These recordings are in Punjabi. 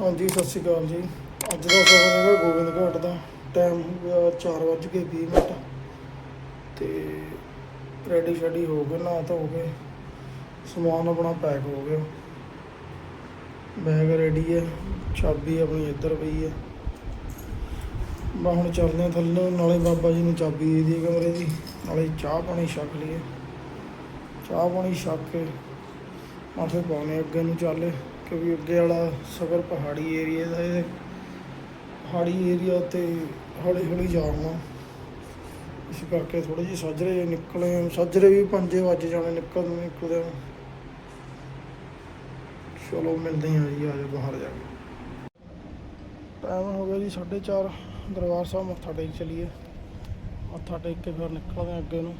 ਹਾਂਜੀ, ਸਤਿ ਸ਼੍ਰੀ ਅਕਾਲ ਜੀ। ਅੱਜ ਦਾ ਸਫ਼ਰ ਹੈਗਾ ਗੋਬਿੰਦ ਘਾਟ ਦਾ ਟਾਈਮ ਹੋ ਗਿਆ 4:20 ਮਿੰਟ। ਤੇ ਰੈਡੀ ਸ਼ੈਡੀ ਹੋ ਗਏ, ਨਹਾ ਧੋ ਕੇ। ਸਮਾਨ ਆਪਣਾ ਪੈਕ ਹੋ ਗਿਆ। ਬੈਗ ਰੈਡੀ ਹੈ। ਚਾਬੀ ਆਪਣੀ ਇੱਧਰ ਪਈ ਹੈ। ਬਾ ਹੁਣ ਚੱਲਦੇ ਹਾਂ ਥੱਲੇ। ਨਾਲੇ ਬਾਬਾ ਜੀ ਨੂੰ ਚਾਬੀ ਦੇ ਦੀ ਕਮਰੇ ਦੀ। ਨਾਲੇ ਚਾਹ ਪਾਣੀ ਛਕ ਲਈਏ। ਚਾਹ ਪਾਣੀ ਛਕ ਕੇ ਮਾਥੇ ਪਾਉਣੇ ਅੱਗੇ ਨੂੰ ਚੱਲੇ। ਕਿਉਂਕਿ ਅੱਗੇ ਵਾਲਾ ਸਫ਼ਰ ਪਹਾੜੀ ਏਰੀਆ ਦਾ ਹੈ। ਪਹਾੜੀ ਏਰੀਆ ਤੇ ਹੌਲੀ ਹੌਲੀ ਜਾਣਾ ਇਸ ਕਰਕੇ ਥੋੜੇ ਜਿਹੇ ਸਾਜਰੇ ਨਿਕਲੇ ਸਾਜਰੇ ਵੀ 5 ਵਜੇ ਜਾਣੇ ਨਿਕਲ ਨਿਕਲਦੇ ਆ ਚਲੋ ਮਿਲਦੇ ਹਾਂ ਜੀ ਆਜੋ ਬਾਹਰ ਜਾ ਕੇ। ਟਾਈਮ ਹੋ ਗਿਆ ਜੀ 4:30 ਦਰਬਾਰ ਸਾਹਿਬ ਮੱਥਾ ਟੇਕ ਚਲੀਏ। ਮੱਥਾ ਟੇਕ ਕੇ ਫਿਰ ਨਿਕਲਦੇ ਹਾਂ ਅੱਗੇ ਨੂੰ।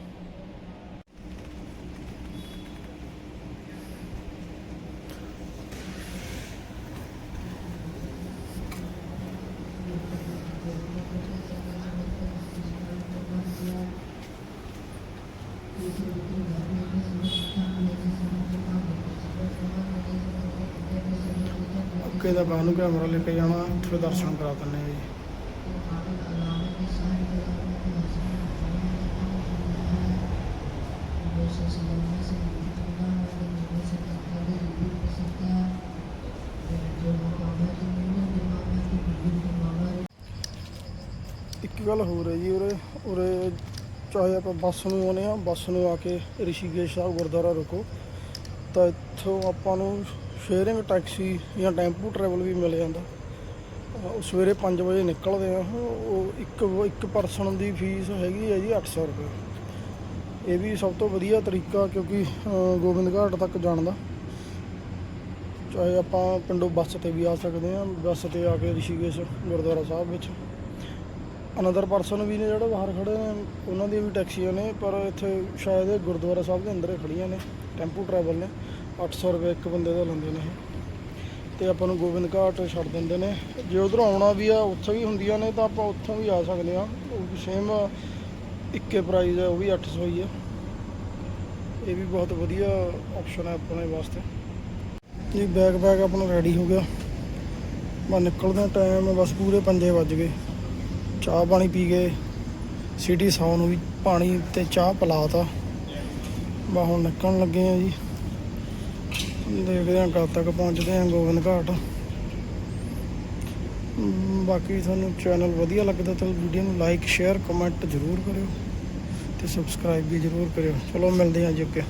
ਨੂੰ ਕੈਮਰਾ ਲੈ ਕੇ ਜਾਣਾ ਫਿਰ ਦਰਸ਼ਨ ਕਰਾ ਦਿੰਦੇ ਹਾਂ ਜੀ। ਇੱਕ ਗੱਲ ਹੋਰ ਹੈ ਜੀ ਉਰੇ ਉਰੇ ਚਾਹੇ ਆਪਾਂ ਬੱਸ ਨੂੰ ਆਉਂਦੇ ਆ ਬੱਸ ਨੂੰ ਆ ਕੇ ਰਿਸ਼ੀਕੇਸ਼ ਸਾਹਿਬ ਗੁਰਦੁਆਰਾ ਰੁਕੋ, ਤਾਂ ਇੱਥੋਂ ਆਪਾਂ ਨੂੰ ਸ਼ੇਅਰਿੰਗ ਟੈਕਸੀ ਜਾਂ ਟੈਂਪੂ ਟਰੈਵਲ ਵੀ ਮਿਲ ਜਾਂਦਾ। ਉਹ ਸਵੇਰੇ 5 ਵਜੇ ਨਿਕਲਦੇ ਆ। ਉਹ ਇੱਕ ਇੱਕ ਪਰਸਨ ਦੀ ਫੀਸ ਹੈਗੀ ਹੈ ਜੀ 800 ਰੁਪਏ। ਇਹ ਵੀ ਸਭ ਤੋਂ ਵਧੀਆ ਤਰੀਕਾ ਕਿਉਂਕਿ ਗੋਬਿੰਦ ਘਾਟ ਤੱਕ ਜਾਣ ਦਾ। ਚਾਹੇ ਆਪਾਂ ਪਿੰਡੋਂ ਬੱਸ ਤੇ ਵੀ ਆ ਸਕਦੇ ਆ। ਬੱਸ ਤੇ ਆ ਕੇ ਰਿਸ਼ੀਕੇਸ਼ ਗੁਰਦੁਆਰਾ ਸਾਹਿਬ ਵਿੱਚ। ਅਨਦਰ ਪਰਸਨ ਵੀ ਨੇ ਜਿਹੜੇ ਬਾਹਰ ਖੜੇ ਨੇ। ਉਹਨਾਂ ਦੀਆਂ ਵੀ ਟੈਕਸੀਆਂ ਨੇ, ਪਰ ਇੱਥੇ ਸ਼ਾਇਦ ਗੁਰਦੁਆਰਾ ਸਾਹਿਬ ਦੇ ਅੰਦਰ ਹੀ ਖੜੀਆਂ ਨੇ। ਟੈਂਪੂ ਟਰੈਵਲ ਨੇ। 800 ਰੁਪਏ ਇੱਕ ਬੰਦੇ ਦਾ ਲੈਂਦੇ ਨੇ ਇਹ। ਤੇ ਆਪਾਂ ਨੂੰ ਗੋਬਿੰਦ ਘਾਟ ਛੱਡ ਦਿੰਦੇ ਨੇ। ਜੇ ਉਧਰੋਂ ਆਉਣਾ ਵੀ ਆ, ਉੱਥੇ ਵੀ ਹੁੰਦੀਆਂ ਨੇ, ਤਾਂ ਆਪਾਂ ਉੱਥੋਂ ਵੀ ਆ ਸਕਦੇ ਆ ਉਹ ਵੀ ਸੇਮ ਇੱਕੇ ਪ੍ਰਾਈਸ ਹੈ ਉਹ ਵੀ 800 ਹੀ ਹੈ ਇਹ ਵੀ ਬਹੁਤ ਵਧੀਆ ਆਪਸ਼ਨ ਹੈ ਆਪਣੇ ਵਾਸਤੇ। ਇਹ ਬੈਗ ਬੈਗ ਆਪਣਾ ਰੈਡੀ ਹੋ ਗਿਆ। ਮੈਂ ਨਿਕਲਦੇ ਟਾਈਮ ਬਸ ਪੂਰੇ 5 ਵੱਜ ਗਏ। ਚਾਹ ਪਾਣੀ ਪੀ ਗਏ। ਸਿਟੀ ਸੌ ਨੂੰ ਵੀ ਪਾਣੀ ਤੇ ਚਾਹ ਪਿਲਾਤਾ ਬਾ ਹੁਣ ਨਿਕਲਣ ਲੱਗੇ ਆ ਜੀ। ਦੇਖਦੇ ਹਾਂ ਕਦ ਤੱਕ ਪਹੁੰਚਦੇ ਹਾਂ ਗੋਬਿੰਦ ਘਾਟ। ਬਾਕੀ ਤੁਹਾਨੂੰ ਚੈਨਲ ਵਧੀਆ ਲੱਗਦਾ ਤਾਂ ਵੀਡੀਓ ਨੂੰ ਲਾਈਕ ਸ਼ੇਅਰ ਕਮੈਂਟ ਜ਼ਰੂਰ ਕਰਿਓ ਤੇ ਸਬਸਕ੍ਰਾਈਬ ਵੀ ਜ਼ਰੂਰ ਕਰਿਓ। ਚਲੋ ਮਿਲਦੇ ਹਾਂ ਜੀ ਅੱਗੇ।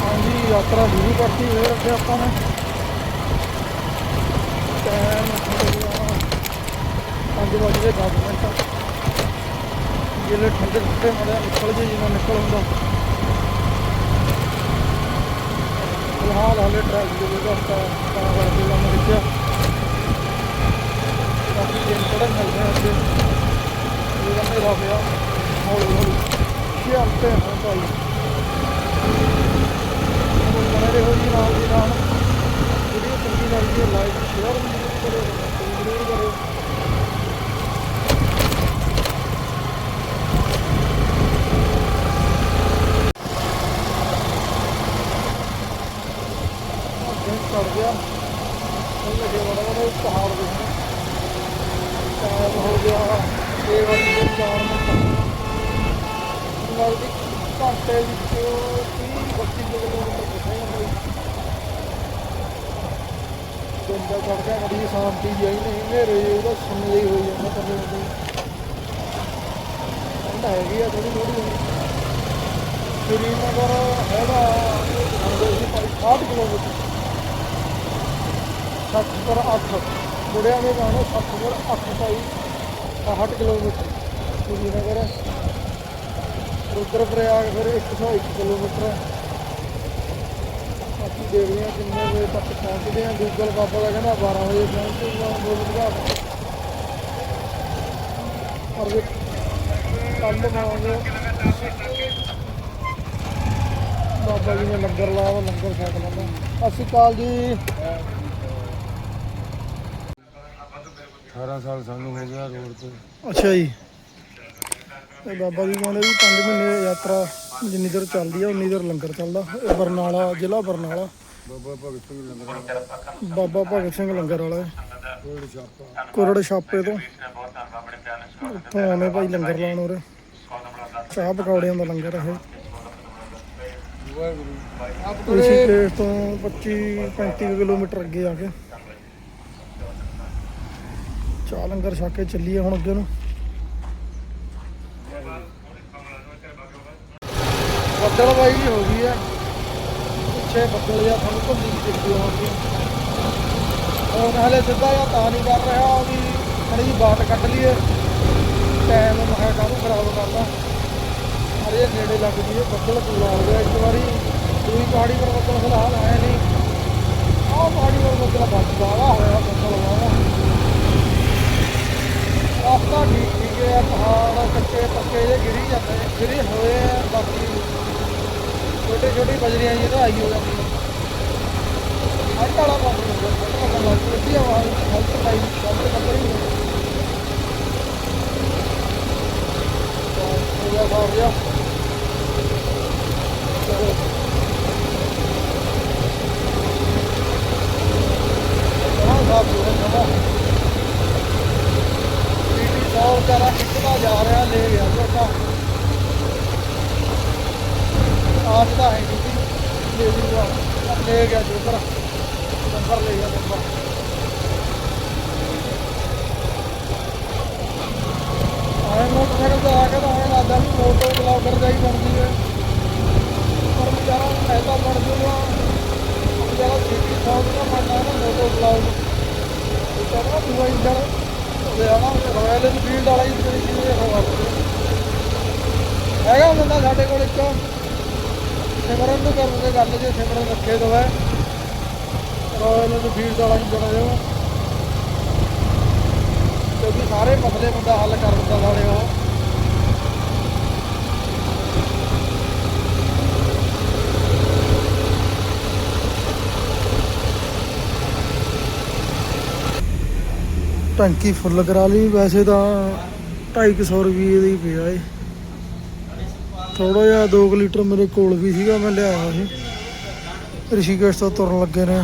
ਹਾਂਜੀ, ਯਾਤਰਾ ਸ਼ੁਰੂ ਕਰਤੀ, ਫੇਰ ਅੱਗੇ ਆਪਾਂ ਨੇ। ਟਾਈਮ ਪੰਜ ਵੱਜ ਕੇ ਦਸ ਮਿੰਟ। ਜਿਹੜੇ ਠੰਡੇ ਠੰਡੇ ਮਾੜੇ ਨਿਕਲ ਜੇ ਜਿਵੇਂ ਨਿਕਲ ਹੁੰਦਾ। ਫਿਲਹਾਲ ਹਾਲੇ ਟਰੈਕ ਦੇ ਵਿੱਚ ਤਾਂ ਤਾਂ ਕਰਕੇ ਲੰਮ ਰਿਹਾ ਬਾਕੀ ਦਿਨ ਥੋੜਾ ਮਿਲਦੇ ਆ ਅੱਗੇ। ਇਹ ਮੇਰਾ ਪਿਆ। ਹੌਲੀ ਹੌਲੀ। ਚੱਲਦੇ ਹਾਂ ਭਾਈ। ਹੁਣ ਬਣੇ ਰਹੋ ਜੀ ਨਾਲ ਦੀ ਨਾਲ। ਵੀਡੀਓ ਚੰਗੀ ਲੱਗਦੀ ਹੈ ਲਾਈਕ ਸ਼ੇਅਰ ਵੀ ਜ਼ਰੂਰ ਕਰੋ comment ਵੀ ਜ਼ਰੂਰ ਕਰਿਓ ਦਿਨ ਚੜ ਗਿਆ ਉਹ ਲੱਗੇ ਬੜਾ ਬੜਾ ਪਹਾੜ ਦੇ ਟਾਈਮ ਹੋ ਗਿਆ 6 ਵਜੇ ਦੇ 4 ਮਿੰਟ ਲੱਗਦੀ ਘੰਟੇ ਵਿੱਚ 30 32 ਕਿਲੋਮੀਟਰ ਪਹੁੰਚਾਂਗੇ ਦਿਨ ਦਾ ਚੜ ਗਿਆ ਬੜੀ ਸ਼ਾਂਤੀ ਜਿਹੀ ਨਹੀਂ ਹਨੇਰੇ ਉਹਦਾ ਸੁਣ ਜਿਹੀ ਹੋਈ ਜਾਂਦਾ ਥੱਲੇ ਹੁੰਦੀ ਠੰਡ ਹੈਗੀ ਆ ਥੋੜੀ ਥੋੜੀ ਸ਼੍ਰੀਨਗਰ ਹੈਗਾ ਹੁੰਦੇ ਸੀ ਭਾਈ 60 ਕਿਲੋਮੀਟਰ। 60 ਪਰ 8 ਮੁੜਿਆਂ ਦੇ ਗਾਣੇ 60 ਪਰ 8 ਭਾਈ। 60 ਕਿਲੋਮੀਟਰ। ਸ਼੍ਰੀਨਗਰ। ਰੁਦਰ ਪ੍ਰਯਾਗ ਫਿਰ 101 ਕਿਲੋਮੀਟਰ। ਹੈ। ਬਾਕੀ ਦੇਖਦੇ ਹਾਂ ਕਿੰਨੇ ਵਜੇ ਤੱਕ ਪਹੁੰਚਦੇ ਹਾਂ। ਗੂਗਲ ਬਾਬਾ ਦਾ ਕਹਿੰਦਾ 12 ਵਜੇ ਪਹੁੰਚੂਗਾ ਗੋਬਿੰਦ ਪਰ ਵੀ ਕੱਲ ਮਾਵਾਂਗੇ ਬਾਬਾ ਜੀ ਨੇ ਲੰਗਰ ਲਾਇਆ ਲੰਗਰ ਛਕ ਲੈਂਦਾ ਸਤਿ ਸ਼੍ਰੀ ਅਕਾਲ ਜੀ। 18 ਸਾਲ ਸਾਨੂੰ ਹੋ ਗਿਆ ਰੋਡ ਤੇ। ਅੱਛਾ ਜੀ। ਤੇ ਬਾਬਾ ਜੀ ਕਹਿੰਦੇ ਵੀ 5 ਮਹੀਨੇ ਯਾਤਰਾ ਜਿੰਨੀ ਦੇਰ ਚੱਲਦੀ ਆ ਉਨੀ ਦੇਰ ਲੰਗਰ ਚੱਲਦਾ। ਇਹ ਬਰਨਾਲਾ ਜ਼ਿਲ੍ਹਾ ਬਰਨਾਲਾ। ਬਾਬਾ ਭਗਤ ਸਿੰਘ ਲੰਗਰ ਬਾਬਾ ਭਗਤ ਸਿੰਘ ਲੰਗਰ ਵਾਲਾ। ਕੋਲ ਛਾਪਾ। ਕੋਰੜ ਛਾਪੇ ਤੋਂ। ਉੱਥੋਂ ਆਉਂਦੇ ਭਾਈ ਲੰਗਰ ਲਾਉਣ ਉਰੇ। ਚਾਹ ਪਕੌੜਿਆਂ ਦਾ ਲੰਗਰ ਹੈ ਵਾਹਿਗੁਰੂ। ਆਪ ਰਿਸ਼ੀਕੇਸ਼ ਤੋਂ 25 35 ਕਿਲੋਮੀਟਰ ਅੱਗੇ ਆ ਕੇ। ਚਾਹ ਲੰਗਰ ਛੱਕ ਕੇ ਚੱਲੀਏ ਹੁਣ ਅੱਗੇ ਨੂੰ। ਬੱਦਲ ਬਾਈ ਹੋ ਗਈ ਆ। ਪਿੱਛੇ ਬੱਦਲ ਜਾਂ ਤੁਹਾਨੂੰ ਘੁੰਮੀ ਦਿਖਦੀ ਹੋਣੀ ਉਹ ਨਾਲੇ ਸਿੱਧਾ ਜਾਂ ਤਾਂ ਨਹੀਂ ਕਰ ਰਿਹਾ ਵੀ ਥੋੜੀ ਜਿਹੀ ਬਾਟ ਕੱਢ ਲਈਏ। ਟਾਈਮ ਮੈਂ ਕਿਹਾ ਕਾਹਨੂੰ ਖਰਾਬ ਕਰਦਾ। ਹਰੇ ਨੇੜੇ ਲੱਗ ਗਈ ਹੈ ਬੱਦਲ ਪੂਰਾ ਹੋ ਗਿਆ ਇੱਕ ਵਾਰੀ। ਦੂਈ ਪਹਾੜੀ ਪਰ ਬੱਦਲ ਫਿਲਹਾਲ ਆਇਆ ਨਹੀਂ। ਆਹ ਪਹਾੜੀ ਪਰ ਬੱਦਲ ਬਚ ਬਾਵਾ ਹੋਇਆ, ਬੱਦਲ ਵਾਵਾ ਰਸਤਾ ਠੀਕ ਠੀਕ ਹੈ ਪਹਾੜ ਕੱਚੇ ਪੱਕੇ ਜੇ ਗਿਰੀ ਜਾਂਦੇ ਨੇ ਗਿਰੇ ਹੋਏ ਆ ਬਾਕੀ। ਛੋਟੇ ਛੋਟੀ ਬਜਰੀਆਂ ਜੀ ਤਾਂ ਆਈ ਹੋ ਜਾਂਦੀ। ਅੱਜ ਵਾਲਾ ਕੰਮ ਹੋ ਗਿਆ ਬੱਦਲ ਆਵਾਜ਼ ਹਲਕ ਪਾਈ ਹਲਕ ਕੱਪੜੀ ਹੋ ਗਿਆ ਹੋ ਗਿਆ ਚਲੋ ਹਾਂ ਸਾਫ਼ ਸੁਥਰਾ ਜਗ੍ਹਾ ਪੀਟੀ ਸੌ ਵਿਚਾਰਾ ਖਿੱਚਦਾ ਜਾ ਰਿਹਾ ਲੈ ਗਿਆ ਝੋਟਾ ਆਪ ਦਾ ਹੈ ਨਹੀਂ ਲੈ ਜੂਗਾ ਲੈ ਗਿਆ ਜੋਕਰ ਨੰਬਰ ਲੈ ਗਿਆ ਨੰਬਰ ਆਏ ਮੋਟਰਸਾਈਕਲ ਤੇ ਆ ਕੇ ਤਾਂ ਐਂ ਲੱਗਦਾ ਵੀ ਮੋਟੋ ਬਲੌਗਰ ਦਾ ਹੀ ਬਣਦੀ ਹੈ ਪਰ ਵਿਚਾਰਾ ਐਸਾ ਬਣ ਜੂਗਾ ਵਿਚਾਰਾ ਸੀਟੀ ਸੌਂਗ ਦਾ ਬਣਦਾ ਨਾ ਮੋਟੋ ਬਲੌਗ ਵਿਚਾਰਾ ਦੂਆ ਇੰਜਣ ਉਹਦੇ ਆਣਾ ਰਾਇਲ ਐਨਫੀਲਡ ਵਾਲਾ ਹੀ ਤੇਰੀ ਜਿਹਨੇ ਹੋਗਾ ਹੈਗਾ ਬੰਦਾ ਸਾਡੇ ਕੋਲ ਇੱਕ। ਸਿਮਰਨ ਨੂੰ ਕਰੂਗੇ ਗੱਲ ਜੇ ਸਿਮਰਨ ਰੱਖੇ ਦੋ ਹੈ। ਰਾਇਲ ਐਨਫੀਲਡ ਵਾਲਾ ਇੰਜਣ ਹੈ ਉਹ ਕਿਉਂਕਿ ਸਾਰੇ ਮਸਲੇ ਬੰਦਾ ਹੱਲ ਕਰ ਦਿੰਦਾ ਸਾਲੇ ਉਹ। ਟੈਂਕੀ ਫੁੱਲ ਕਰਾ ਲਈ ਵੈਸੇ ਤਾਂ 250 ਰੁਪਏ ਦੀ ਪਿਆ ਏ। ਥੋੜਾ ਜਿਹਾ 2 ਲੀਟਰ ਮੇਰੇ ਕੋਲ ਵੀ ਸੀਗਾ, ਮੈਂ ਲਿਆਇਆ ਸੀ। ਰਿਸ਼ੀਕੇਸ਼ ਤੋਂ ਤੁਰਨ ਲੱਗੇ ਨੇ।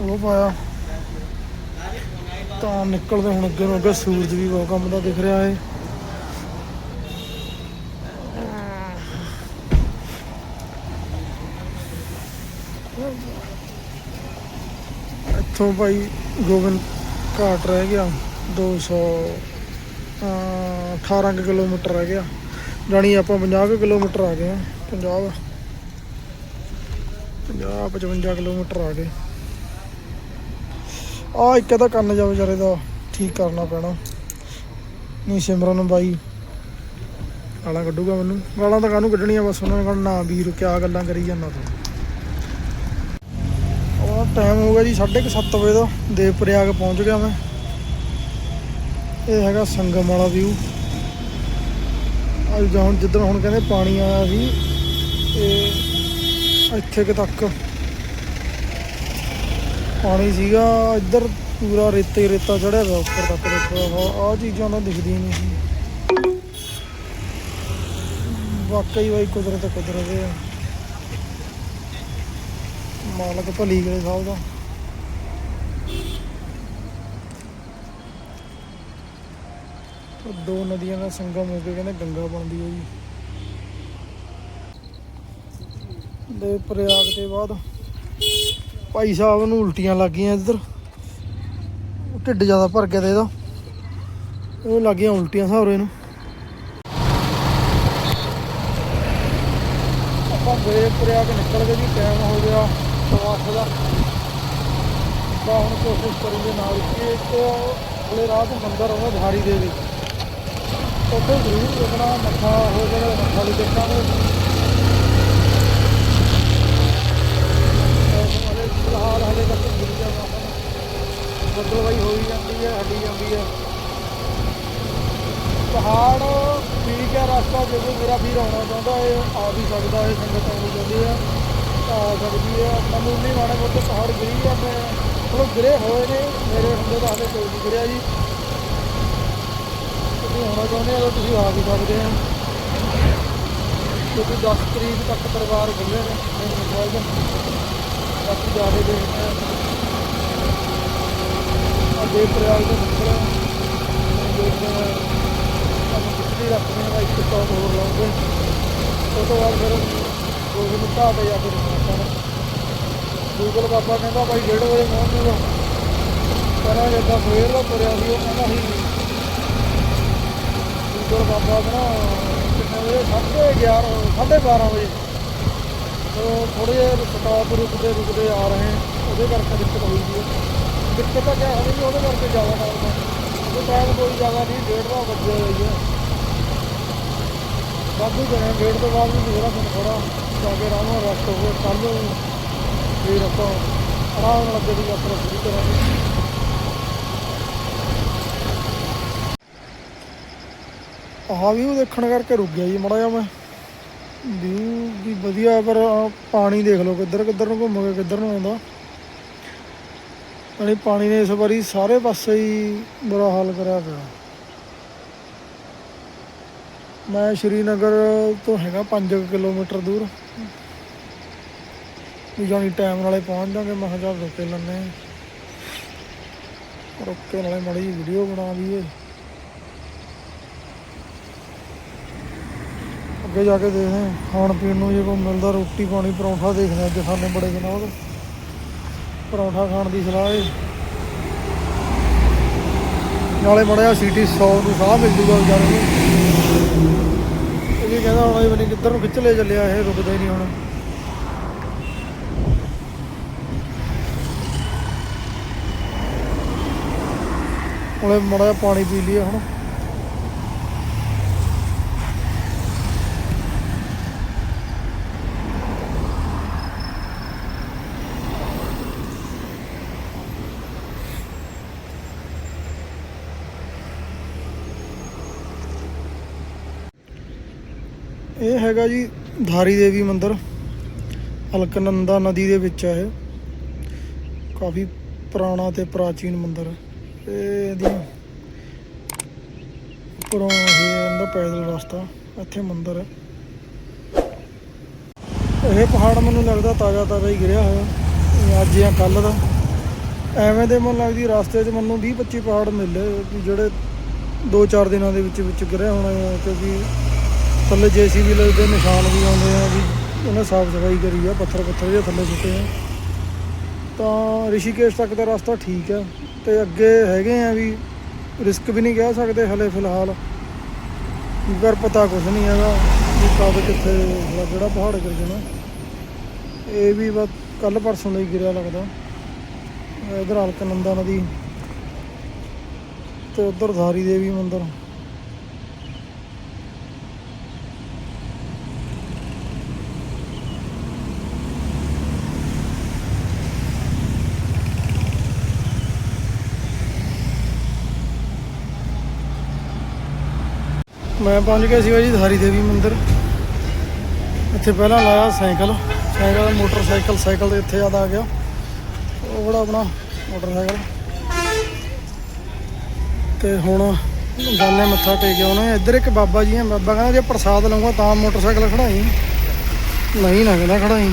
ਉਹ ਪਾਇਆ। ਤਾਂ ਨਿਕਲਦੇ ਹੁਣ ਅੱਗੇ ਨੂੰ, ਅੱਗੇ ਸੂਰਜ ਵੀ ਬਹੁਤ ਕੰਮ ਦਾ ਦਿਖ ਰਿਹਾ ਹੈ ਇੱਥੋਂ ਭਾਈ ਗੋਬਿੰਦ ਘਾਟ ਰਹਿ ਗਿਆ। 200 ਅਹ 18 ਕੁ ਕਿਲੋਮੀਟਰ ਰਹਿ ਗਿਆ। ਜਾਣੀ ਆਪਾਂ 50 ਕੁ ਕਿਲੋਮੀਟਰ ਆ ਗਏ ਆ 50 50 55 ਕਿਲੋਮੀਟਰ ਆ ਗਏ। ਆ ਇੱਕ ਤਾਂ ਕੰਨ ਜਾ ਵਿਚਾਰੇ ਦਾ ਠੀਕ ਕਰਨਾ ਪੈਣਾ। ਨਹੀਂ ਸਿਮਰਨ ਬਾਈ ਗਾਲਾਂ ਕੱਢੂਗਾ ਮੈਨੂੰ। ਗਾਲਾਂ ਤਾਂ ਕਾਹਨੂੰ ਕੱਢਣੀਆਂ ਬਸ ਉਹਨਾਂ ਨੇ ਕਹਿਣਾ, ਨਾ ਵੀਰ, ਕਿਆ ਗੱਲਾਂ ਕਰੀ ਜਾਂਦਾ ਤੂੰ। ਉਹ ਟਾਈਮ ਹੋ ਗਿਆ ਜੀ 7:30 ਵਜੇ ਦਾ। ਦੇਵਪ੍ਰਯਾਗ ਪਹੁੰਚ ਗਿਆ ਮੈਂ। ਇਹ ਹੈਗਾ ਸੰਗਮ ਵਾਲਾ ਵਿਊ ਅੱਜ ਹੁਣ ਜਿੱਦਣ ਹੁਣ ਕਹਿੰਦੇ ਪਾਣੀ ਆਇਆ ਸੀ, ਤੇ ਇੱਥੇ ਕੁ ਤੱਕ ਪਾਣੀ ਸੀਗਾ, ਇੱਧਰ ਪੂਰਾ ਰੇਤੇ ਹੀ ਰੇਤਾ ਚੜਿਆ ਹੋਇਆ ਉੱਪਰ ਤੱਕ ਦੇਖੋ ਆਹ ਚੀਜ਼ਾਂ ਤਾਂ ਦਿਖਦੀਆਂ ਨਹੀਂ ਸੀ। ਵਾਕਈ ਬਾਈ ਕੁਦਰਤ ਕੁਦਰਤ ਹੈ ਮਾਲਕ ਭਲੀ ਗਏ ਸਾਹਿਬ ਦਾ। ਦੋ ਨਦੀਆਂ ਦਾ ਸੰਗਮ ਹੋ ਕੇ ਕਹਿੰਦੇ ਗੰਗਾ ਬਣਦੀ ਹੈ ਜੀ। ਦੇ ਪ੍ਰਯਾਗ ਦੇ ਬਾਅਦ ਭਾਈ ਸਾਹਿਬ ਨੂੰ ਉਲਟੀਆਂ ਲੱਗ ਗਈਆਂ ਇੱਧਰ। ਢਿੱਡ ਜ਼ਿਆਦਾ ਭਰ ਗਿਆ ਤੇ ਇਹਦਾ। ਉਹ ਲੱਗ ਗਈਆਂ ਉਲਟੀਆਂ ਸਹਾਰੇ ਨੂੰ। ਆਪਾਂ ਦੇ ਪ੍ਰਯਾਗ, ਨਿਕਲ ਗਏ ਜੀ ਟਾਈਮ ਹੋ ਗਿਆ ਸਵਾਸ ਦਾ। ਤਾਂ ਹੁਣ ਕੋਸ਼ਿਸ਼ ਕਰਾਂਗੇ ਨਾਲ ਕਿ ਇੱਕ ਅਗਲੇ ਰਾਤ ਮੰਦਰ ਆਉਂਦਾ ਧਾਰੀ ਦੇ ਵਿੱਚ ਉੱਥੇ ਜ਼ਰੂਰ ਰੁਕਣਾ ਮੱਥਾ ਹੋ ਜਾਵੇ ਮੱਥਾ ਵੀ ਦੇਖਾਂਗੇ ਹਲੇ ਫਿਲਹਾਲ ਹਲੇ ਤੱਕ ਗੁਰੂ ਜਾਣਾ ਬੱਦਲਵਾਈ ਹੋਈ ਜਾਂਦੀ ਹੈ ਹੱਡੀ ਜਾਂਦੀ ਹੈ ਪਹਾੜ ਠੀਕ ਹੈ ਰਸਤਾ ਜਦੋਂ ਮੇਰਾ ਵੀਰ ਆਉਣਾ ਚਾਹੁੰਦਾ ਹੈ ਆ ਵੀ ਸਕਦਾ ਹੈ ਸੰਗਤ ਆਉਣੀ ਚਾਹੁੰਦੀ ਹੈ ਆ ਸਕਦੀ ਹੈ ਮਾਮੂਲੀ ਮਾੜੇ ਮੋਟੇ ਪਹਾੜ ਗਿਰੀ ਜਾਂਦੇ ਆ ਚਲੋ ਗਿਰੇ ਹੋਏ ਨੇ, ਮੇਰੇ ਹੁੰਦੇ ਤਾਂ ਹਲੇ ਕੋਈ ਨਹੀਂ ਗਿਰਿਆ ਜੀ। ਤੁਸੀਂ ਆਉਣਾ ਚਾਹੁੰਦੇ ਹੋ ਤੁਸੀਂ ਆ ਵੀ ਸਕਦੇ ਆ ਕਿਉਂਕਿ 10 ਤਰੀਕ ਤੱਕ ਪਰਿਵਾਰ ਖੁੱਲ੍ਹੇ ਨੇ ਮੇਰੇ ਮੋਬਾਈਲ ਦੇ ਬਾਕੀ ਜਾ ਕੇ ਦੇਖਦੇ ਹਾਂ। ਆ ਦੇ ਪ੍ਰਯਾਗ ਦੇ ਮੰਦਰ ਦੇਖਦੇ ਹਾਂ। ਆਪਾਂ ਕਿੱਥੇ ਰੱਖਦੇ ਹਾਂ ਇੱਕ ਟੌਪ ਹੋਰ ਲਾਉਂਗੇ ਉਸ ਤੋਂ ਬਾਅਦ ਫਿਰ ਉਹ ਨੂੰ ਢਾਹ ਤੇ ਜਾ ਕੇ ਰੁਕਣਾ ਆਪਾਂ ਗੂਗਲ ਬਾਬਾ ਕਹਿੰਦਾ, ਭਾਈ 1:30 ਵਜੇ ਪਹੁੰਚੂਗਾ ਪਹਿਲਾਂ ਜਿੱਦਾਂ ਸਵੇਰ ਦਾ ਤੁਰਿਆ ਸੀ, ਉਹ ਕਹਿੰਦਾ ਸੀ ਗੂਗਲ ਬਾਬਾ ਦਾ ਕਿੰਨੇ ਵਜੇ? ਸਾਢੇ 11 ਸਾਢੇ 12 ਵਜੇ। ਤੋ ਥੋੜੇ ਜਿਹੇ ਸਟਾਪ ਰੁਕਦੇ ਰੁਕਦੇ ਆ ਰਹੇ ਉਹਦੇ ਕਰਕੇ ਦਿੱਕਤ ਹੋਈ ਸੀ ਦਿੱਕਤ ਤਾਂ ਕਿਆ ਹੋਣੀ, ਉਹਦੇ ਕਰਕੇ ਜ਼ਿਆਦਾ ਟਾਈਮ ਦਾ ਉਹ ਟਾਈਮ ਕੋਈ ਜ਼ਿਆਦਾ ਨਹੀਂ, ਡੇਢ ਦਾ ਵੱਜਿਆ ਹੋਈ ਹੈ ਵਾਧੂ ਕਰੇ ਡੇਢ ਤੋਂ ਬਾਅਦ ਵੀ ਮੇਰਾ ਦਿਨ ਥੋੜਾ ਜਾ ਕੇ ਆਰਾਮ ਨਾਲ ਰੈਸਟ ਹੋਵੇ ਕੱਲ ਨੂੰ ਫਿਰ ਆਪਾਂ ਆਰਾਮ ਨਾਲ ਅੱਗੇ ਦੀ ਯਾਤਰਾ ਸ਼ੁਰੂ ਕਰਾਂਗੇ। ਆਹ ਵੀ ਦੇਖਣ ਕਰਕੇ ਰੁਕ ਗਿਆ ਜੀ ਮੜਾ ਜਾ ਮੈਂ। ਵਿਊ ਵੀ ਵਧੀਆ, ਪਰ ਪਾਣੀ ਦੇਖ ਲਓ ਕਿੱਧਰ ਕਿੱਧਰ ਨੂੰ ਘੁੰਮ ਕੇ ਕਿੱਧਰ ਨੂੰ ਆਉਂਦਾ। ਪਾਣੀ ਪਾਣੀ ਨੇ ਇਸ ਵਾਰੀ ਸਾਰੇ ਪਾਸੇ ਹੀ ਬੁਰਾ ਹਾਲ ਕਰਿਆ ਪਿਆ। ਮੈਂ ਸ਼੍ਰੀਨਗਰ ਤੋਂ ਹੈਗਾ 5 ਕਿਲੋਮੀਟਰ ਦੂਰ। ਵੀ ਜਾਣੀ ਟਾਈਮ ਨਾਲੇ ਪਹੁੰਚ ਜਾਵਾਂਗੇ ਮੈਂ ਕਿਹਾ ਚੱਲ ਰੁਕੇ ਲੈਂਦੇ ਹਾਂ ਨਾਲੇ ਮਾੜੀ ਜਿਹੀ ਵੀਡੀਓ ਬਣਾ ਲਈਏ ਅੱਗੇ ਜਾ ਕੇ ਦੇਖਦੇ ਹਾਂ। ਖਾਣ ਪੀਣ ਨੂੰ ਜੇ ਕੋਈ ਮਿਲਦਾ, ਰੋਟੀ ਪਾਣੀ, ਪਰੌਂਠਾ ਦੇਖਦੇ ਹਾਂ ਅੱਜ ਖਾਣੇ ਬੜੇ ਦਿਨਾਂ ਬਾਅਦ। ਪਰੌਂਠਾ ਖਾਣ ਦੀ ਸਲਾਹ ਹੈ ਨਾਲੇ ਮੜਿਆ ਸਿਟੀ 100 ਨੂੰ ਸਾਹ ਮਿਲ ਜੂਗਾ ਵਿਚਾਰੇ ਨੂੰ ਇਹ ਵੀ ਕਹਿੰਦਾ ਹੁਣ ਇਹ ਬਣੀ ਕਿੱਧਰ ਨੂੰ ਖਿੱਚ ਲੈ ਚੱਲਿਆ, ਇਹ ਰੁਕਦਾ ਹੀ ਨਹੀਂ ਹੁਣ। ਹੁਣੇ ਮੜਾ ਪਾਣੀ ਪੀ ਲਈਏ ਹੁਣ ਇਹ ਹੈਗਾ ਜੀ ਧਾਰੀ ਦੇਵੀ ਮੰਦਿਰ, ਅਲਕਨੰਦਾ ਨਦੀ ਦੇ ਵਿੱਚ ਹੈ ਇਹ। ਕਾਫੀ ਪੁਰਾਣਾ ਤੇ ਪ੍ਰਾਚੀਨ ਮੰਦਿਰ ਹੈ। ਇਹ ਇਹਦੀਆਂ ਉੱਪਰੋਂ ਇਹ ਇਹਦਾ ਪੈਦਲ ਰਸਤਾ, ਇੱਥੇ ਮੰਦਿਰ ਹੈ। ਇਹ ਪਹਾੜ ਮੈਨੂੰ ਲੱਗਦਾ ਤਾਜ਼ਾ ਤਾਜ਼ਾ ਹੀ ਗਿਰਿਆ ਹੋਇਆ। ਅੱਜ ਜਾਂ ਕੱਲ ਦਾ। ਐਵੇਂ ਦੇ ਮੈਨੂੰ ਲੱਗਦੀ ਰਸਤੇ 'ਚ ਮੈਨੂੰ 20 25 ਪਹਾੜ ਮਿਲੇ ਜਿਹੜੇ 2-4 ਦਿਨਾਂ ਦੇ ਵਿੱਚ ਵਿੱਚ ਗਿਰਿਆ ਹੋਣਾ ਕਿਉਂਕਿ ਥੱਲੇ ਜੀਸੀਬੀ ਲੱਗਦੇ ਨਿਸ਼ਾਨ ਵੀ ਆਉਂਦੇ ਆ ਵੀ ਉਹਨੇ ਸਾਫ਼ ਸਫ਼ਾਈ ਕਰੀ ਆ, ਪੱਥਰ ਪੱਥਰ ਜਿਹੇ ਥੱਲੇ ਸੁੱਟੇ ਆ। ਤਾਂ ਰਿਸ਼ੀਕੇਸ਼ ਤੱਕ ਦਾ ਰਸਤਾ ਠੀਕ ਆ ਤੇ ਅੱਗੇ ਹੈਗੇ ਆ ਵੀ ਰਿਸਕ ਵੀ ਨਹੀਂ ਕਹਿ ਸਕਦੇ ਹਲੇ ਫਿਲਹਾਲ। ਪਰ ਪਤਾ ਕੁਝ ਨਹੀਂ ਹੈਗਾ ਵੀ ਕਦ ਕਿੱਥੇ ਜਿਹੜਾ ਪਹਾੜ ਗਿਰ ਜਾਣਾ ਇਹ ਵੀ ਬਸ ਕੱਲ ਪਰਸੋਂ ਲਈ ਗਿਰਿਆ ਲੱਗਦਾ। ਇਧਰ ਅਲਕਨੰਦਾ ਨਦੀ ਤੇ ਉਧਰ ਧਾਰੀ ਦੇਵੀ ਮੰਦਿਰ। ਮੈਂ ਪਹੁੰਚ ਗਿਆ ਸੀਗਾ ਜੀ ਹਰੀ ਦੇਵੀ ਮੰਦਿਰ। ਇੱਥੇ ਪਹਿਲਾਂ ਲਾਇਆ ਸਾਈਕਲ। ਸਾਈਕਲ, ਮੋਟਰਸਾਈਕਲ, ਸਾਈਕਲ ਦੇ ਇੱਥੇ ਜ਼ਿਆਦਾ ਆ ਗਿਆ। ਉਹ ਬੜਾ ਆਪਣਾ ਮੋਟਰਸਾਈਕਲ। ਤੇ ਹੁਣ ਜਾਨੇ ਮੱਥਾ ਟੇਕ ਕੇ ਉਹਨੇ ਇੱਧਰ ਇੱਕ ਬਾਬਾ ਜੀ ਆ। ਬਾਬਾ ਕਹਿੰਦਾ ਜੇ ਪ੍ਰਸਾਦ ਲਵਾਂਗਾ ਤਾਂ ਮੋਟਰਸਾਈਕਲ ਖੜਾਈ ਨਹੀਂ ਨਾ ਕਹਿੰਦਾ ਖੜਾਈ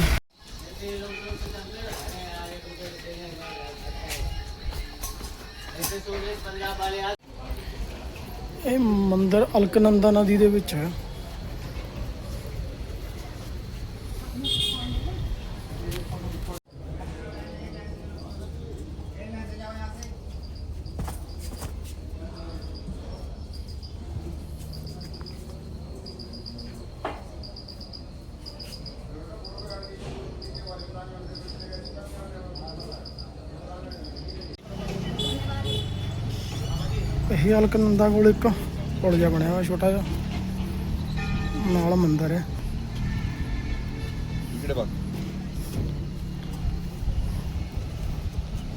ਇਹ ਮੰਦਿਰ ਅਲਕਨੰਦਾ ਨਦੀ ਦੇ ਵਿੱਚ ਹੈ। ਦਿਆਲ ਕੰਦਾ ਕੋਲ ਇੱਕ ਪੁਲ ਜਿਹਾ ਬਣਿਆ ਹੋਇਆ ਛੋਟਾ ਜਿਹਾ। ਨਾਲ ਮੰਦਿਰ ਹੈ। ਕਿਹੜੇ ਬਾਗ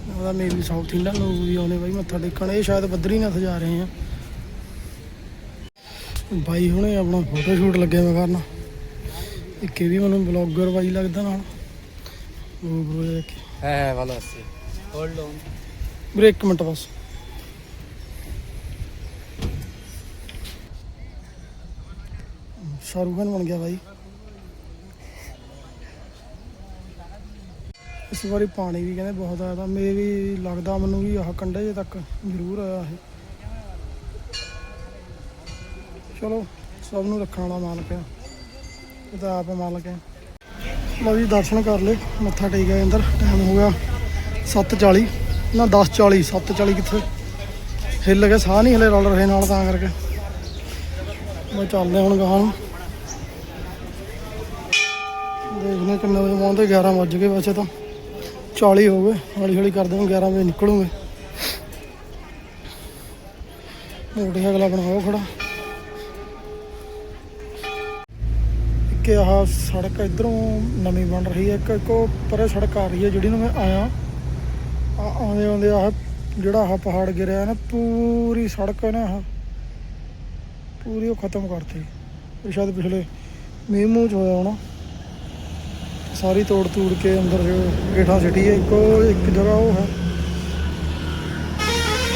ਉਹਦਾ ਮੇਬੀ ਸਾਊਥ ਇੰਡੀਅਨ ਲੋਕ ਵੀ ਆਉਨੇ ਬਾਈ ਮੱਥਾ ਟੇਕਣ। ਇਹ ਸ਼ਾਇਦ ਬਦਰੀਨਾਥ ਜਾ ਰਹੇ ਆ। ਬਾਈ ਹੁਣੇ ਆਪਣਾ ਫੋਟੋ ਸ਼ੂਟ ਲੱਗੇ ਮੈਂ ਕਰਨਾ। ਇੱਕ ਵੀ ਮੈਨੂੰ ਬਲੌਗਰ ਬਾਈ ਲੱਗਦਾ ਨਾਲ। ਉਹ ਬਰੋ ਹੈ ਵਾਲਾ ਸੀ ਹੋਲਡ ਔਨ ਬ੍ਰੇਕ ਮਿੰਟ ਬਸ। ਸ਼ਾਹਰੁਖ ਖਾਨ ਬਣ ਗਿਆ ਬਾਈ। ਇਸ ਵਾਰੀ ਪਾਣੀ ਵੀ ਕਹਿੰਦੇ ਬਹੁਤ ਆਇਆ ਤਾਂ ਮੇ ਵੀ ਲੱਗਦਾ ਮੈਨੂੰ ਵੀ ਆਹ ਕੰਢੇ ਜੇ ਤੱਕ ਜ਼ਰੂਰ ਆਇਆ ਇਹ। ਚਲੋ, ਸਭ ਨੂੰ ਰੱਖਣ ਵਾਲਾ ਮਾਲਕ ਆ। ਇਹ ਤਾਂ ਆਪ ਮਾਲਕ ਹੈ ਲਓ ਜੀ, ਦਰਸ਼ਨ ਕਰ ਲਏ, ਮੱਥਾ ਟੇਕ ਆਏ ਅੰਦਰ ਟਾਈਮ ਹੋ ਗਿਆ 7:40 ਨਾ 10:40 7:40 ਕਿੱਥੇ? ਹਿੱਲ ਕੇ ਸਾਹ ਨਹੀਂ ਹਲੇ ਰੋਲ ਰਹੇ ਨਾਲ ਤਾਂ ਕਰਕੇ। ਮੈਂ ਚੱਲਦੇ ਹੁਣ ਗਾਹਾਂ ਨੂੰ। ਦੇਖਦੇ ਕਿੰਨੇ ਵਜੇ ਪਹੁੰਚਦੇ 11 ਵੱਜ ਗਏ ਵੈਸੇ ਤਾਂ। 40 ਹੋ ਗਏ, ਹੌਲੀ ਹੌਲੀ ਕਰਦੇ ਹਾਂ 11 ਵਜੇ ਨਿਕਲੂਗੇ। ਮੋਟਰਸਾਈਕਲ ਆਪਣਾ ਉਹ ਖੜਾ। ਇੱਕ ਆਹ ਸੜਕ ਇਧਰੋਂ ਨਵੀਂ ਬਣ ਰਹੀ ਹੈ, ਇੱਕ ਇੱਕ ਉਹ ਪਰੇ ਸੜਕ ਆ ਰਹੀ ਹੈ, ਜਿਹੜੀ ਨੂੰ ਮੈਂ ਆਇਆ। ਆਉਂਦੇ ਆਉਂਦੇ ਆਹ ਜਿਹੜਾ ਆਹ ਪਹਾੜ ਗਿਰਿਆ ਨਾ, ਪੂਰੀ ਸੜਕ ਨਾ ਆਹ। ਪੂਰੀ ਉਹ ਖਤਮ ਕਰਤੀ। ਸ਼ਾਇਦ ਪਿਛਲੇ ਮੀਂਹ ਮੂੰਹ 'ਚ ਹੋਇਆ ਹੋਣਾ। ਸਾਰੀ ਤੋੜ ਤੂੜ ਕੇ ਅੰਦਰ ਜੋ ਹੇਠਾਂ ਸਿੱਟੀ ਹੈ, ਇੱਕੋ ਇੱਕ ਜਗ੍ਹਾ ਉਹ ਹੈ।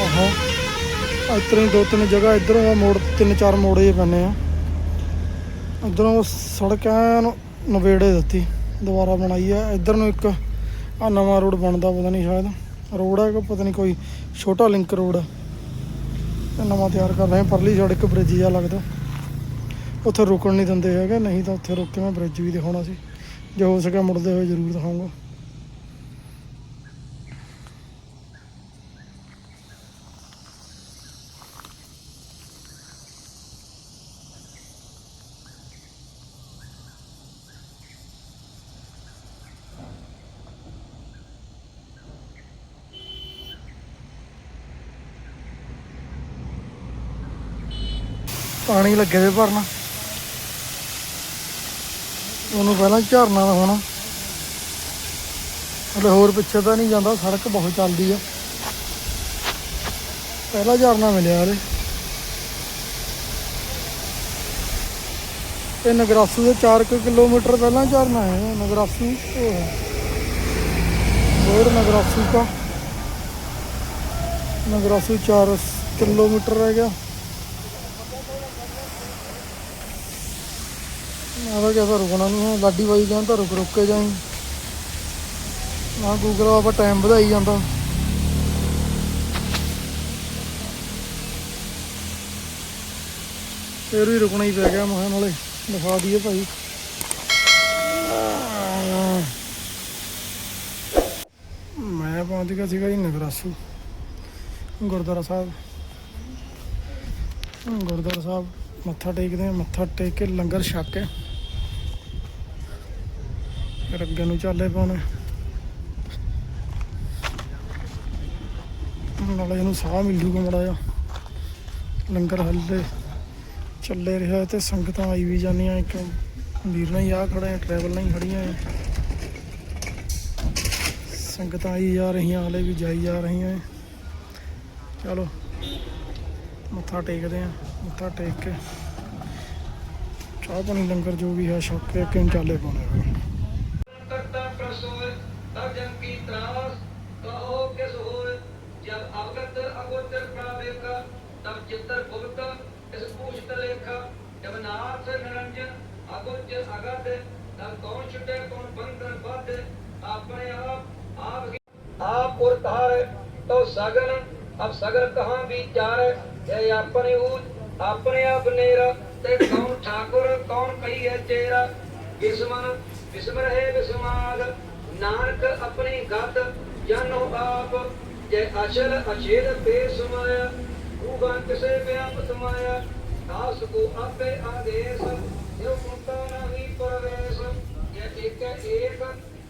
ਆਹਾ। ਇਤਰੇ ਦੋ ਤਿੰਨ ਜਗ੍ਹਾ ਇੱਧਰੋਂ ਆ ਮੋੜ, ਤਿੰਨ ਚਾਰ ਮੋੜੇ ਜਿਹੇ ਪੈਣੇ ਆ। ਇੱਧਰੋਂ ਸੜਕ ਐਨ ਨਵੇੜੇ ਦਿੱਤੀ, ਦੁਬਾਰਾ ਬਣਾਈ ਆ। ਇੱਧਰ ਨੂੰ ਇੱਕ ਆ ਨਵਾਂ ਰੋਡ ਬਣਦਾ, ਪਤਾ ਨਹੀਂ ਸ਼ਾਇਦ। ਰੋਡ ਹੈ ਕਿ ਪਤਾ ਨਹੀਂ ਕੋਈ ਛੋਟਾ ਲਿੰਕ ਰੋਡ ਆ। ਨਵਾਂ ਤਿਆਰ ਕਰ ਰਹੇ ਆ। ਪਰਲੀ ਸੜਕ ਬ੍ਰਿਜ ਜਿਹਾ ਲੱਗਦਾ। ਉੱਥੇ ਰੁਕਣ ਨਹੀਂ ਦਿੰਦੇ ਹੈਗੇ, ਨਹੀਂ ਤਾਂ ਉੱਥੇ ਰੁਕ ਕੇ ਮੈਂ ਬ੍ਰਿਜ ਵੀ ਦਿਖਾਉਣਾ ਸੀ। ਜੇ ਹੋ ਸਕਿਆ ਮੁੜਦੇ ਹੋਏ ਜ਼ਰੂਰ ਦਿਖਾਊਂਗਾ। ਪਾਣੀ ਲੱਗੇ ਦੇ ਭਰਨਾ। ਉਹਨੂੰ ਪਹਿਲਾਂ ਝਰਨਾ ਦਾ ਹੋਣਾ। ਹਲੇ ਹੋਰ ਪਿੱਛੇ ਤਾਂ ਨਹੀਂ ਜਾਂਦਾ, ਸੜਕ ਬਹੁਤ ਚੱਲਦੀ ਆ। ਪਹਿਲਾ ਝਰਨਾ ਮਿਲਿਆ ਹਲੇ। ਇਹ ਨਗਰਾਸੂ ਦੇ 4 ਕਿਲੋਮੀਟਰ ਪਹਿਲਾਂ ਝਰਨਾ ਹੈ ਨਗਰਾਸੂ ਉਹ ਹੈ। ਹੋਰ ਨਗਰਾਸੂ ਦਾ ਨਗਰਾਸੂ 4 ਕਿਲੋਮੀਟਰ ਰਹਿ ਗਿਆ। ਆਦਾ ਕਿਹਾ ਰੁਕਣਾ ਨਹੀਂ ਹੈ, ਲਾਡੀ ਬਾਈ ਕਹਿੰਦਾ ਰੁਕ ਰੁਕ ਕੇ ਜਾਈ। ਨਾ ਗੂਗਲ ਆਪਾਂ ਟਾਈਮ ਵਧਾਈ ਜਾਂਦਾ। ਫੇਰ ਵੀ ਰੁਕਣਾ ਹੀ ਪੈ ਗਿਆ ਮਹਾਂ ਨਾਲੇ ਦਿਖਾ ਦਈਏ ਭਾਈ। ਮੈਂ ਪਹੁੰਚ ਗਿਆ ਸੀਗਾ ਜੀ ਨਗਰਾਸੂ, ਗੁਰਦੁਆਰਾ ਸਾਹਿਬ। ਗੁਰਦੁਆਰਾ ਸਾਹਿਬ ਮੱਥਾ ਟੇਕਦੇ ਹਾਂ, ਮੱਥਾ ਟੇਕ ਕੇ ਲੰਗਰ ਛੱਕ ਕੇ ਫਿਰ ਅੱਗੇ ਨੂੰ ਚੱਲੇ ਪਾਉਣਾ। ਨਾਲੇ ਇਹਨੂੰ ਸਾਹ ਮਿਲ ਜੂਗਾ ਮੜਾ ਜਾ ਲੰਗਰ ਹੱਲੇ ਚੱਲੇ ਰਿਹਾ ਤੇ ਸੰਗਤਾਂ ਆਈ ਵੀ ਜਾਂਦੀਆਂ ਇੱਕ। ਵੀਰ ਨਾਲ ਆ ਖੜੇ ਆ ਟਰੈਵਲ ਨਾਲ ਹੀ ਖੜੀਆਂ ਆ ਸੰਗਤਾਂ ਆਈ ਜਾ ਰਹੀਆਂ, ਹਲੇ ਵੀ ਜਾਈ ਜਾ ਰਹੀਆਂ ਚਲੋ, ਮੱਥਾ ਟੇਕਦੇ ਆ ਮੱਥਾ ਟੇਕ ਕੇ। ਚਾਹ ਪਾਣੀ ਲੰਗਰ ਜੋ ਵੀ ਹੈ, ਛੱਕ ਕੇ ਕਿੰਨ ਚਾਲੇ ਪਾਉਣਾ तब जन की त्रास कहो किस होय जब अवगत अगोचर प्रावेक तब चित्तर भुगत इस पूछत लेखा जब नाथ निरंजन अगोचर अगध तब कौन छुटे कौन बंधन बद्ध अपने आप आप ही- आप और है तो सगन अब सगर कहाँ विचार है अपने ऊट अपने आप नेरा ते कौन ठाकुर कौन कही है चेरा किस्मन विस्म रहे विस्माद ਨਾਨਕ ਆਪਣੇ ਗੱਦ ਜਾਨੋ ਆਪ, ਜੈ ਅਚਲ ਅਛੇਦ ਬੇਸਮਾਇਆ ਉਗਾ ਕਿਸੇ ਵਿਆਪਤ ਮਾਇਆ ਦਾਸ ਕੋ ਆਪੇ ਆਦੇਸ ਜੋ ਕੁੰਤਾ ਨਹੀਂ ਪਰਵੇਸ, ਜੈ ਇਕ ਏਕ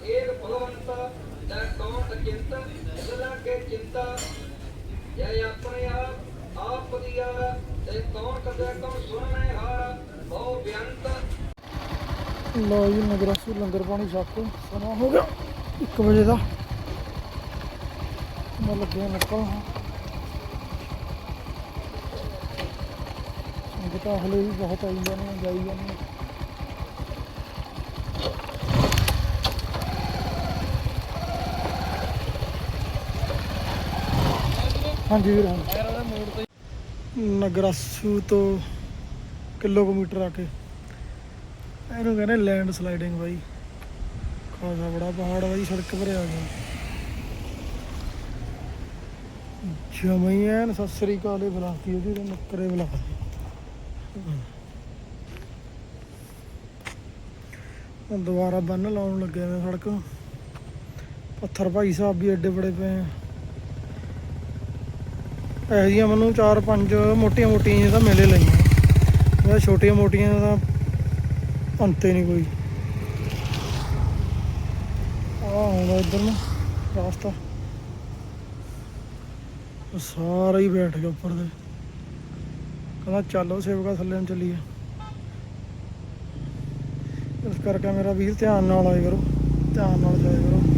ਏਕ ਭਗਵੰਤਾ ਜੈ ਕੌਣ ਅਚਿੰਤ ਇਸ ਲਾਗੇ ਚਿੰਤਾ? ਜੈ ਆਪਣੇ ਆਪ ਆਪ ਦੀਆ ਜੈ ਕੌਣ ਕਦੇ ਕੌਣ ਸੁਣ? ਲੋ ਜੀ ਨਗਰਾਸੂ ਲੰਗਰ ਪਾਣੀ ਛਕ ਸਮਾਂ ਹੋ ਗਿਆ 1 ਵਜੇ ਦਾ। ਮੈਂ ਲੱਗਿਆ ਨਿਕਲ ਸੰਗਤਾਂ ਹਲੇ ਵੀ ਬਹੁਤ ਆਈ ਜਾਂਦੀਆਂ ਜਾਈ ਜਾਂਦੀਆਂ ਹਾਂਜੀ ਵੀਰ ਹਾਂ ਨਗਰਾਸੂ ਤੋਂ ਕਿਲੋਮੀਟਰ ਆ ਕੇ ਇਹਨੂੰ ਕਹਿੰਦੇ ਲੈਂਡ ਸਲਾਈਡਿੰਗ ਬਾਈ। ਖਾਸਾ ਬੜਾ ਪਹਾੜ ਵਾਲੀ ਸੜਕ ਪਰ ਗਿਆ। ਜਮਈ ਸਤਿ ਸ੍ਰੀ ਅਕਾਲ ਹੀ ਬੁਲਾਤੀ ਉਹਦੀ ਤੇ ਨੁੱਕਰੇ ਬੁਲਾ ਦੁਬਾਰਾ ਬੰਨ ਲਾਉਣ ਲੱਗੇ ਨੇ ਸੜਕ। ਪੱਥਰ ਭਾਈ ਸਾਹਿਬ ਵੀ ਐਡੇ ਬੜੇ ਪਏ ਆ। ਇਹੋ ਜਿਹੀਆਂ ਮੈਨੂੰ ਚਾਰ ਪੰਜ ਮੋਟੀਆਂ ਮੋਟੀਆਂ ਜਿਹੀਆਂ ਤਾਂ ਮੇਲੇ ਲਈਆਂ। ਛੋਟੀਆਂ ਮੋਟੀਆਂ ਦਾ ਤਾਂ ਅੰਤੇ ਨਹੀਂ ਕੋਈ। ਆ ਆਉਂਦਾ ਇੱਧਰ ਨੂੰ ਰਾਸਤਾ ਉਹ ਸਾਰਾ ਹੀ ਬੈਠ ਗਿਆ ਉੱਪਰ ਦੇ। ਕਹਿੰਦਾ, ਚੱਲੋ ਸੇਵਕਾ ਥੱਲੇ ਨੂੰ ਚੱਲੀਏ। ਇਸ ਕਰਕੇ ਮੇਰਾ ਵੀਰ ਧਿਆਨ ਨਾਲ ਆਇਆ ਕਰੋ, ਧਿਆਨ ਨਾਲ ਜਾਇਆ ਕਰੋ।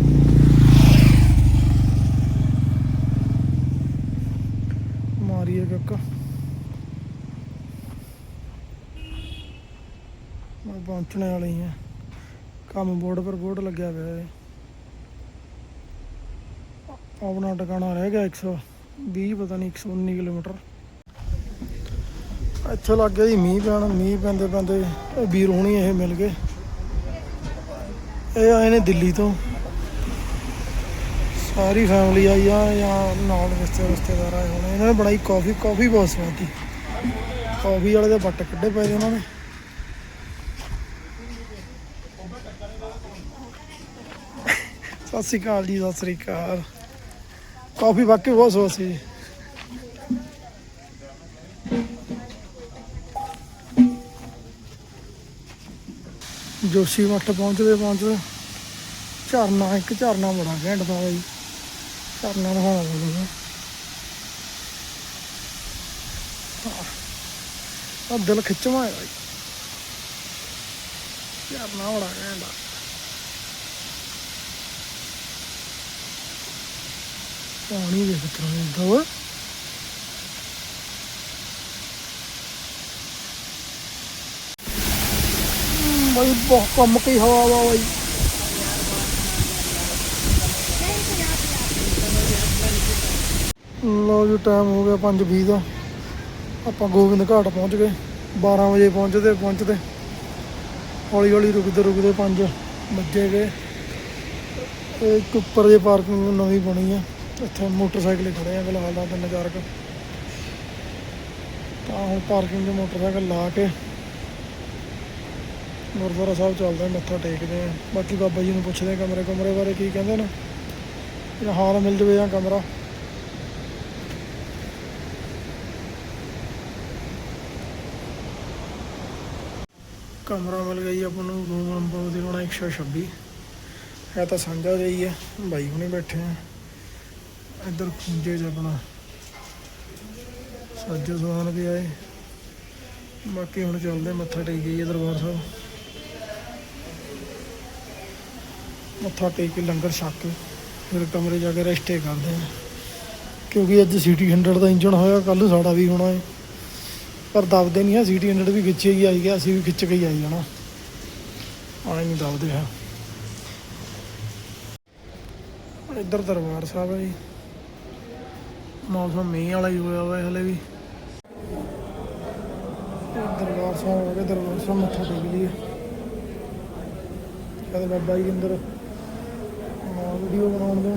ਪਹੁੰਚਣੇ ਵਾਲੀ ਹਾਂ ਕੰਮ ਬੋਰਡ ਪਰ ਬੋਰਡ ਲੱਗਿਆ ਪਿਆ ਹੈ ਆਪਣਾ ਟਿਕਾਣਾ ਰਹਿ ਗਿਆ 120 ਪਤਾ ਨਹੀਂ 119 ਕਿਲੋਮੀਟਰ। ਇੱਥੇ ਲੱਗ ਗਿਆ ਜੀ ਮੀਂਹ ਪੈਣ, ਮੀਂਹ ਪੈਂਦੇ ਪੈਂਦੇ ਵੀਰ ਹੋਣੀ ਇਹ ਮਿਲ ਗਏ। ਇਹ ਆਏ ਨੇ ਦਿੱਲੀ ਤੋਂ। ਸਾਰੀ ਫੈਮਿਲੀ ਆਈ ਆ, ਜਾਂ ਨਾਲ ਰਿਸ਼ਤੇ ਰਿਸ਼ਤੇਦਾਰ ਆਏ ਹੋਣੇ। ਇਹਨਾਂ ਨੇ ਬਣਾਈ ਕਾਫੀ ਕਾਫੀ ਬਹੁਤ ਸਵਾਦ ਸੀ। ਕਾਫੀ ਵਾਲੇ ਦੇ ਵੱਟ ਕੱਢੇ ਪਏ ਨੇ ਉਹਨਾਂ ਨੇ। ਸਤਿ ਸ਼੍ਰੀ ਅਕਾਲ ਜੀ, ਸਤਿ ਸ਼੍ਰੀ ਅਕਾਲ। ਕਾਫੀ ਵਾਕਈ ਬਹੁਤ ਸਵਾਦ ਸੀ। ਜੋਸ਼ੀ ਮੱਠ ਪਹੁੰਚਦੇ ਪਹੁੰਚਦੇ। ਝਰਨਾ, ਇੱਕ ਝਰਨਾ ਬੜਾ ਘੈਂਟ ਦਾ ਬਾਈ ਝਰਨਾ ਦਿਖਾਉਣਾ ਬੋਲੂਗਾ ਆ ਦਿਲ ਖਿੱਚਵਾ ਹੈ ਬਾਈ ਝਰਨਾ ਬੜਾ ਘੈਂਟ ਆ। ਪਾਣੀ ਦੇ ਕਿਤਨਾ ਹੁੰਦਾ ਵਾ ਹਮ, ਬਹੁਤ ਕੰਮ ਕੀ ਹਵਾ ਵਾ ਬਾਈ। ਲਓ ਜੀ ਟਾਈਮ ਹੋ ਗਿਆ 5:20 ਦਾ। ਆਪਾਂ ਗੋਬਿੰਦ ਘਾਟ ਪਹੁੰਚ ਗਏ। 12 ਵਜੇ ਪਹੁੰਚਦੇ ਪਹੁੰਚਦੇ। ਹੌਲੀ ਹੌਲੀ ਰੁਕਦੇ ਰੁਕਦੇ 5 ਵੱਜੇ ਗਏ। ਇਹ ਇੱਕ ਉੱਪਰ ਜੇ ਪਾਰਕਿੰਗ ਨਵੀਂ ਬਣੀ ਆ। ਇੱਥੇ ਮੋਟਰਸਾਈਕਲ ਹੀ ਖੜੇ ਆ ਫਿਲਹਾਲ ਦਾ ਤਿੰਨ ਚਾਰ ਕੁ। ਤਾਂ ਹੁਣ ਪਾਰਕਿੰਗ 'ਚ ਮੋਟਰਸਾਈਕਲ ਲਾ ਕੇ ਗੁਰਦੁਆਰਾ ਸਾਹਿਬ ਚੱਲਦੇ ਆ, ਮੱਥਾ ਟੇਕਦੇ ਆ। ਬਾਕੀ ਬਾਬਾ ਜੀ ਨੂੰ ਪੁੱਛਦੇ ਆ ਕਮਰੇ ਕਮਰੇ ਬਾਰੇ ਕੀ ਕਹਿੰਦੇ ਨੇ? ਜਾਂ ਹਾਲ ਮਿਲ ਜਵੇ ਜਾਂ ਕਮਰਾ। ਕਮਰਾ ਮਿਲ ਗਿਆ ਆਪਾਂ ਨੂੰ ਰੂਮ ਨੰਬਰ ਦੇ ਹੋਣਾ 126 ਹੈ ਤਾਂ ਸਾਂਝਾ ਜਿਹੀ ਹੈ ਬਾਈ ਹੁਣੇ ਬੈਠੇ ਆ। ਇੱਧਰ ਖੁੰਝੇ 'ਚ ਆਪਣਾ ਸਾਜੋ ਸਮਾਨ ਵੀ ਆਏ। ਬਾਕੀ ਹੁਣ ਚੱਲਦੇ ਮੱਥਾ ਟੇਕ ਗਈ ਦਰਬਾਰ ਸਾਹਿਬ। ਮੱਥਾ ਟੇਕ ਕੇ ਲੰਗਰ ਛਕ ਕੇ ਫਿਰ ਕਮਰੇ ਜਾ ਕੇ ਰੈਸਟੇ ਕਰਦੇ ਆ। ਕਿਉਂਕਿ ਅੱਜ ਸਿਟੀ 100 ਦਾ ਇੰਜਣ ਹੋਇਆ ਕੱਲ ਸਾਡਾ ਵੀ ਹੋਣਾ ਹੈ ਪਰ ਦਬਦੇ ਨਹੀਂ ਆ ਸਿਟੀ 100 ਵੀ ਖਿੱਚੇ ਹੀ ਆਈ ਗਿਆ, ਅਸੀਂ ਵੀ ਖਿੱਚ ਕੇ ਹੀ ਆਈ ਜਾਣਾ। ਆਏ ਨਹੀਂ ਦਬਦੇ ਆ। ਇੱਧਰ ਦਰਬਾਰ ਸਾਹਿਬ ਹੈ ਜੀ। ਮੌਸਮ ਮੀਂਹ ਵਾਲਾ ਹੀ ਹੋਇਆ ਹੋਇਆ ਹਲੇ ਵੀ। ਦਰਬਾਰ ਸਾਹਿਬ ਹੋ ਗਿਆ ਦਰਬਾਰ ਸਾਹਿਬ ਮੱਥਾ ਟੇਕ ਲਈਏ। ਕਦੇ ਬਾਬਾ ਜੀ ਅੰਦਰ। ਵੀਡੀਓ ਬਣਾਉਣ ਦੇ